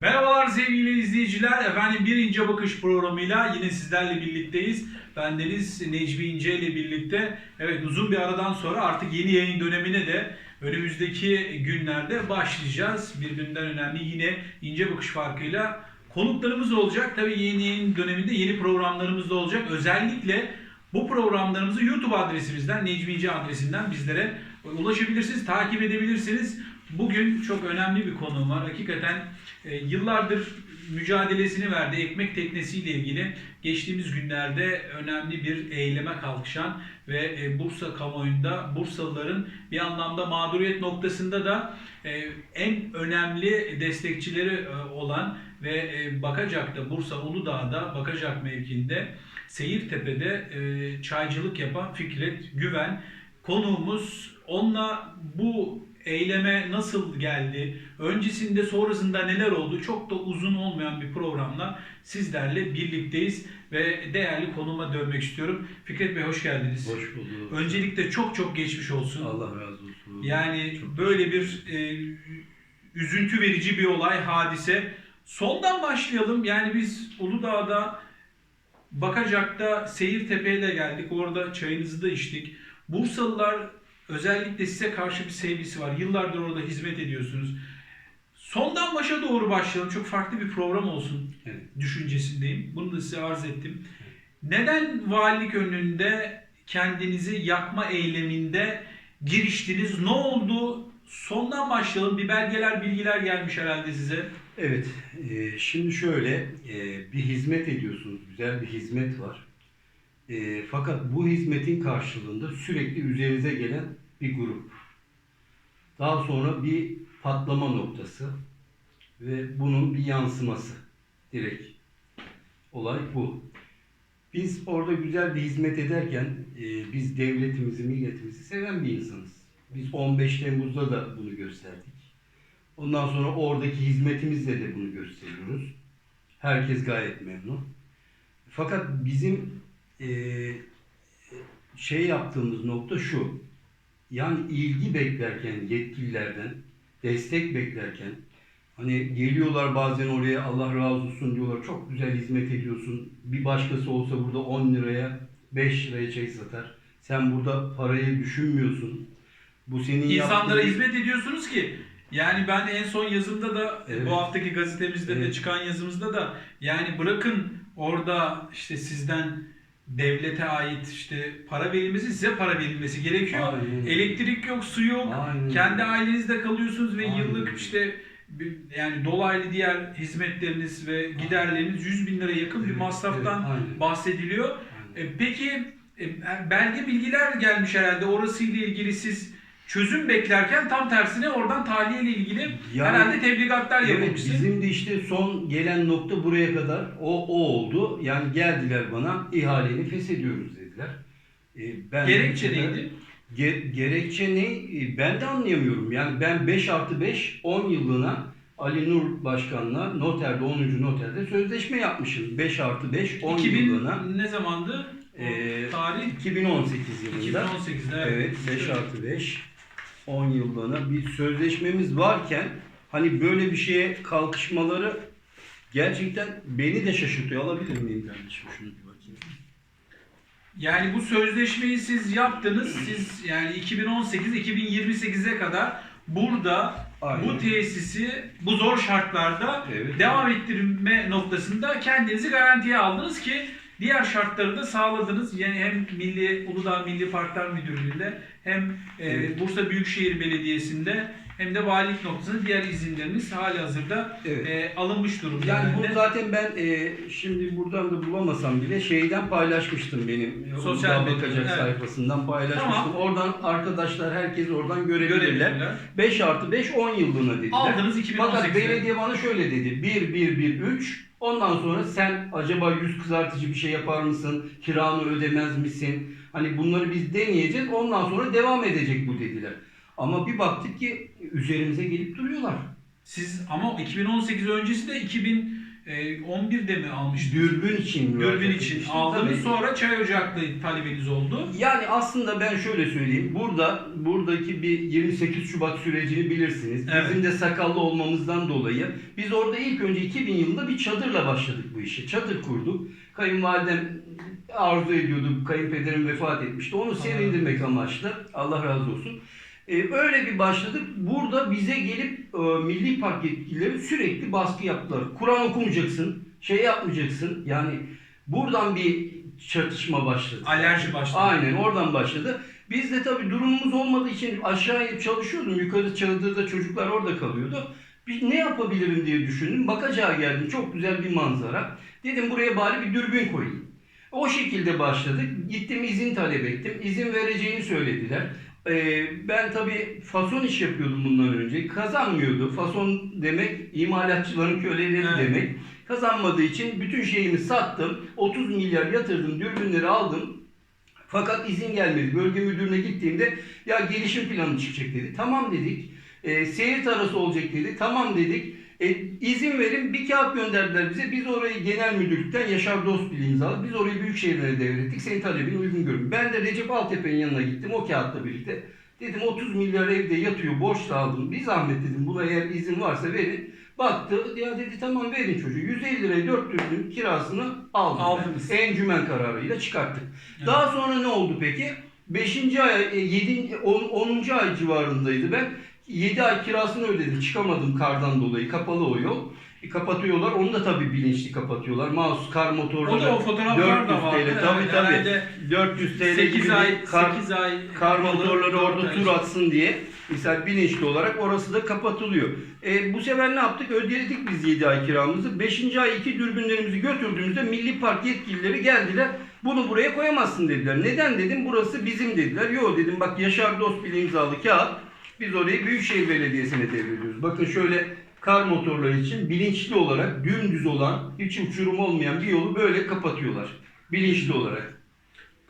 Merhabalar sevgili izleyiciler. Efendim bir ince bakış programıyla yine sizlerle birlikteyiz. Ben Deniz Necmi İnce ile birlikte evet uzun bir aradan sonra artık yeni yayın dönemine de önümüzdeki günlerde başlayacağız. Birbirinden önemli yine ince bakış farkıyla konuklarımız olacak. Tabii yeni yayın döneminde yeni programlarımız da olacak. Özellikle bu programlarımızı YouTube adresimizden, Necmi İnce adresinden bizlere ulaşabilirsiniz, takip edebilirsiniz. Bugün çok önemli bir konum var. Hakikaten e, yıllardır mücadelesini verdi ekmek teknesiyle ilgili geçtiğimiz günlerde önemli bir eyleme kalkışan ve e, Bursa kamuoyunda Bursalıların bir anlamda mağduriyet noktasında da e, en önemli destekçileri e, olan ve e, Bakacak'ta Bursa Uludağ'da Bakacak mevkiinde Seyirtepe'de e, çaycılık yapan Fikret Güven konuğumuz. Onunla bu eyleme nasıl geldi, öncesinde sonrasında neler oldu çok da uzun olmayan bir programla sizlerle birlikteyiz ve değerli konuma dönmek istiyorum. Fikret Bey hoş geldiniz. Hoş bulduk. Öncelikle çok çok geçmiş olsun. Allah razı olsun. Yani Çok böyle bir e, üzüntü verici bir olay, hadise. Sondan başlayalım. Yani biz Uludağ'da Bakacak'ta Seyirtepe ile geldik. Orada çayınızı da içtik. Bursalılar özellikle size karşı bir sevgisi var. Yıllardır orada hizmet ediyorsunuz. Sondan başa doğru başlayalım. Çok farklı bir program olsun Evet. düşüncesindeyim. Bunu da size arz ettim. Neden valilik önünde kendinizi yakma eyleminde giriştiniz? Ne oldu? Sondan başlayalım. Bir belgeler, bilgiler gelmiş herhalde size. Evet, e, şimdi şöyle e, bir hizmet ediyorsunuz, güzel bir hizmet var. E, fakat bu hizmetin karşılığında sürekli üzerinize gelen bir grup. Daha sonra bir patlama noktası ve bunun bir yansıması direkt. Olay bu. Biz orada güzel bir hizmet ederken e, biz devletimizi, milletimizi seven bir insanız. Biz 15 Temmuz'da da bunu gösterdik. Ondan sonra oradaki hizmetimizle de bunu gösteriyoruz. Herkes gayet memnun. Fakat bizim eee, şey yaptığımız nokta şu. Yani ilgi beklerken yetkililerden, destek beklerken hani geliyorlar bazen oraya Allah razı olsun diyorlar. Çok güzel hizmet ediyorsun. Bir başkası olsa burada 10 liraya 5 liraya çay satar. Sen burada parayı düşünmüyorsun. Bu senin İnsanlara yaptığın- hizmet ediyorsunuz ki yani ben en son yazımda da Evet. bu haftaki gazetemizde de Evet. çıkan yazımızda da yani bırakın orada işte sizden devlete ait işte para verilmesi size para verilmesi gerekiyor. Aynen. Elektrik yok, su yok. Aynen. Kendi ailenizde kalıyorsunuz ve Aynen. yıllık işte bir- yani dolaylı diğer hizmetleriniz ve giderleriniz 100 bin lira yakın bir Evet, masraftan evet, aynen. bahsediliyor. Aynen. E, Peki e, belge bilgiler gelmiş herhalde. Orasıyla ilgili siz çözüm beklerken tam tersine oradan tahliye ile ilgili Yani- herhalde tebligatlar Evet, yapılmıştı. bizim de işte son gelen nokta buraya kadar o, o oldu. Yani geldiler bana ihaleni feshediyoruz dediler. Ee, ben Gerekçe neydi? Ge- gerekçe ne? Ee, Ben de anlayamıyorum. Yani ben 5 artı 5 10 yıllığına Ali Nur Başkan'la noterde 10. noterde sözleşme yapmışım. 5 artı 5 10 2000 yıllığına. ne zamandı? O Ee, tarih 2018 yılında. 2018'de. Evet. Evet 5 artı 5 10 yıllığına bir sözleşmemiz varken hani böyle bir şeye kalkışmaları gerçekten beni de şaşırtıyor. Alabilir miyim kardeşim şunu bir bakayım. Yani bu sözleşmeyi siz yaptınız. Siz yani 2018-2028'e kadar burada Aynen. bu tesisi bu zor şartlarda Evet. devam ettirme noktasında kendinizi garantiye aldınız ki diğer şartları da sağladınız. Yani hem Milli Uludağ Milli Parklar Müdürlüğü'nde hem e. Bursa Büyükşehir Belediyesi'nde hem de valilik noktasında diğer izinleriniz hali hazırda Evet. e, alınmış durumda. Yani bu zaten ben e, şimdi buradan da bulamasam bile şeyden paylaşmıştım benim. Sosyal medyada, Bakacak evet. sayfasından paylaşmıştım. Tamam. Oradan arkadaşlar herkes oradan görebilirler. görebilirler. 5 artı 5 10 yıllığına dediler. Aldınız Fakat 2018'de. belediye bana şöyle dedi. 1 1 1 3 Ondan sonra sen acaba yüz kızartıcı bir şey yapar mısın? Kiranı ödemez misin? Hani bunları biz deneyeceğiz. Ondan sonra devam edecek bu dediler. Ama bir baktık ki üzerimize gelip duruyorlar. Siz ama 2018 öncesi de 2000 e, 11'de mi almıştınız? Dürbün için müracaat Dürbün için aldınız. Sonra çay ocaklı talebiniz oldu. Yani aslında ben şöyle söyleyeyim. Burada buradaki bir 28 Şubat sürecini bilirsiniz. Evet. Bizim de sakallı olmamızdan dolayı biz orada ilk önce 2000 yılında bir çadırla başladık bu işe. Çadır kurduk. Kayınvalidem arzu ediyordu. Kayınpederim vefat etmişti. Onu sevindirmek amaçlı. Allah razı olsun. Ee, öyle bir başladık. Burada bize gelip e, Milli Park yetkilileri sürekli baskı yaptılar. Kur'an okumayacaksın, şey yapmayacaksın. Yani buradan bir çatışma başladı. Alerji başladı. Aynen oradan başladı. Biz de tabii durumumuz olmadığı için aşağı inip çalışıyordum. Yukarı çadırda çocuklar orada kalıyordu. Bir ne yapabilirim diye düşündüm. Bakacağa geldim. Çok güzel bir manzara. Dedim buraya bari bir dürbün koyayım. O şekilde başladık. Gittim izin talep ettim. İzin vereceğini söylediler. Ee, ben tabii fason iş yapıyordum bundan önce. Kazanmıyordu. Fason demek imalatçıların köleleri Evet. demek. Kazanmadığı için bütün şeyimi sattım. 30 milyar yatırdım. Dürbünleri aldım. Fakat izin gelmedi. Bölge müdürüne gittiğimde ya gelişim planı çıkacak dedi. Tamam dedik. E, seyir tarası olacak dedi. Tamam dedik. E, izin verin bir kağıt gönderdiler bize. Biz orayı genel müdürlükten Yaşar Dostbil imzaladı. Biz orayı Büyükşehir'lere devrettik. Senin talebini uygun görün. Ben de Recep Altepe'nin yanına gittim o kağıtla birlikte. Dedim 30 milyar evde yatıyor borç da aldım. Bir zahmet dedim buna eğer izin varsa verin. Baktı ya dedi tamam verin çocuğu. 150 liraya 4 dürbün kirasını aldım. Aldınız. Encümen kararıyla çıkarttık. Evet. Daha sonra ne oldu peki? 5. ay, 7. 10. 10. ay civarındaydı ben. 7 ay kirasını ödedim. Çıkamadım kardan dolayı. Kapalı o yol. E, kapatıyorlar. Onu da tabii bilinçli kapatıyorlar. Mouse, kar motorları. O da o fotoğraflar da 400 vardı. TL. Tabii tabii. herhalde 400 TL 8 gibi ay, kar, 8 ay kar motorları orada tur atsın diye mesela bilinçli olarak orası da kapatılıyor. E, bu sefer ne yaptık? Ödedik biz 7 ay kiramızı. 5. ay 2 dürbünlerimizi götürdüğümüzde Milli Park yetkilileri geldiler. Bunu buraya koyamazsın dediler. Neden dedim? Burası bizim dediler. Yo dedim bak Yaşar Dostbil imzalı kağıt. Biz orayı Büyükşehir Belediyesi'ne devrediyoruz. Bakın şöyle kar motorları için bilinçli olarak dümdüz olan, hiç uçurum olmayan bir yolu böyle kapatıyorlar. Bilinçli olarak.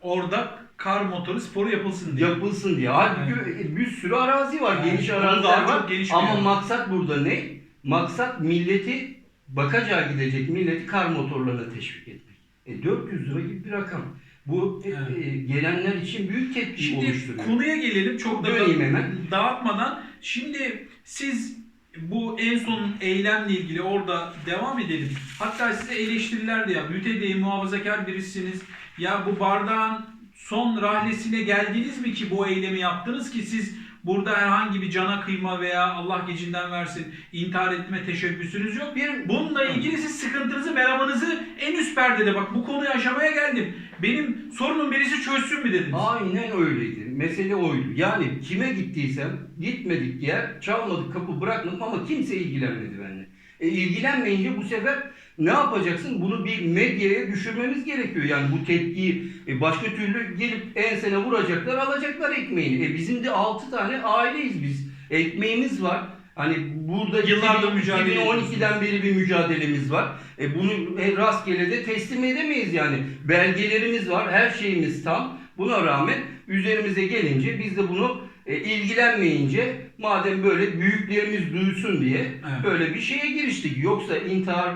orada kar motoru sporu yapılsın diye. Yapılsın diye. Halbuki bir sürü arazi var, Evet, geniş araziler var. çok geniş Ama yer. maksat burada ne? Maksat milleti, bakacağı gidecek milleti kar motorlarına teşvik etmek. E 400 lira gibi bir rakam. Bu Evet. e, gelenler için büyük tepki Şimdi oluşturuyor. konuya gelelim çok da Döneyim hemen. dağıtmadan. Şimdi siz bu en son eylemle ilgili orada devam edelim. Hatta size eleştiriler de ya mütedeyyin muhafazakar birisiniz. Ya bu bardağın son rahlesine geldiniz mi ki bu eylemi yaptınız ki siz burada herhangi bir cana kıyma veya Allah gecinden versin intihar etme teşebbüsünüz yok. Bir, Bununla ilgili siz sıkıntınızı, meramınızı en üst perdede bak bu konuyu aşamaya geldim. Benim sorunun birisi çözsün mü dediniz. Aynen öyleydi. Mesele oydu. Yani kime gittiysem gitmedik yer, çalmadık kapı bırakmadım ama kimse ilgilenmedi benimle. E, ilgilenmeyince bu sefer ne yapacaksın? Bunu bir medyaya düşürmemiz gerekiyor. Yani bu tepkiyi e, başka türlü gelip ensene vuracaklar, alacaklar ekmeğini. E, bizim de 6 tane aileyiz biz. Ekmeğimiz var. Hani burada Yıllardır 2000 mücadele 2012'den beri bir mücadelemiz var. E bunu e, rastgele de teslim edemeyiz yani. Belgelerimiz var, her şeyimiz tam. Buna rağmen üzerimize gelince biz de bunu e, ilgilenmeyince madem böyle büyüklerimiz duysun diye Evet. böyle bir şeye giriştik. Yoksa intihar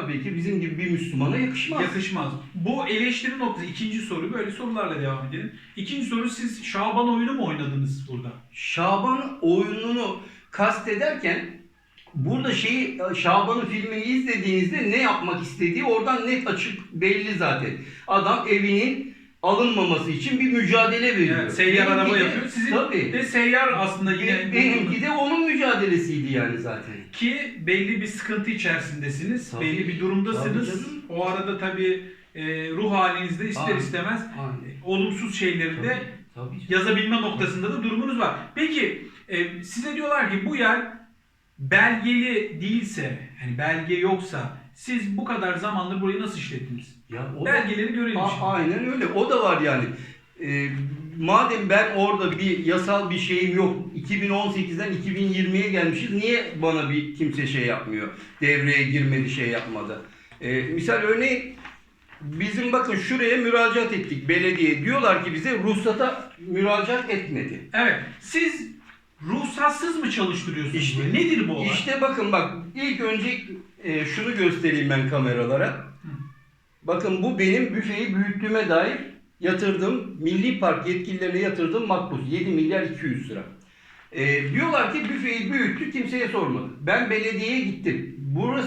tabii ki bizim gibi bir Müslümana yakışmaz. Yakışmaz. Bu eleştiri noktası ikinci soru böyle sorularla devam edelim. İkinci soru siz Şaban oyunu mu oynadınız burada? Şaban oyununu kastederken burada şeyi Şaban'ın filmini izlediğinizde ne yapmak istediği oradan net açık belli zaten. Adam evinin alınmaması için bir mücadele veriyor. Evet, seyyar Benimki araba de- yapıyor. Sizin tabii. de seyyar aslında yine Benimki de onun mücadelesiydi yani zaten. ki belli bir sıkıntı içerisindesiniz. Tabii. belli bir Tabii durumdasınız. canım. o arada tabii e, ruh halinizde ister Aynen. istemez Aynen. olumsuz şeyleri de Tabii. Tabii. yazabilme noktasında da durumunuz var. Peki e, size diyorlar ki bu yer belgeli değilse, hani belge yoksa siz bu kadar zamandır burayı nasıl işlettiniz? Ya o Belgeleri görelim A- şimdi. aynen öyle. O da var yani. Ee, madem ben orada bir yasal bir şeyim yok. 2018'den 2020'ye gelmişiz. Niye bana bir kimse şey yapmıyor? Devreye girmedi, şey yapmadı. Ee, misal örneğin bizim bakın şuraya müracaat ettik belediye. Diyorlar ki bize ruhsata müracaat etmedi. Evet, siz ruhsatsız mı çalıştırıyorsunuz? İşte-? Nedir bu olay? İşte bakın bak ilk önce e, şunu göstereyim ben kameralara. Bakın bu benim büfeyi büyüttüğüme dair yatırdığım Milli Park yetkililerine yatırdığım makbuz 7 milyar 200 lira. E, diyorlar ki büfeyi büyüttü kimseye sormadı. Ben belediyeye gittim. Burası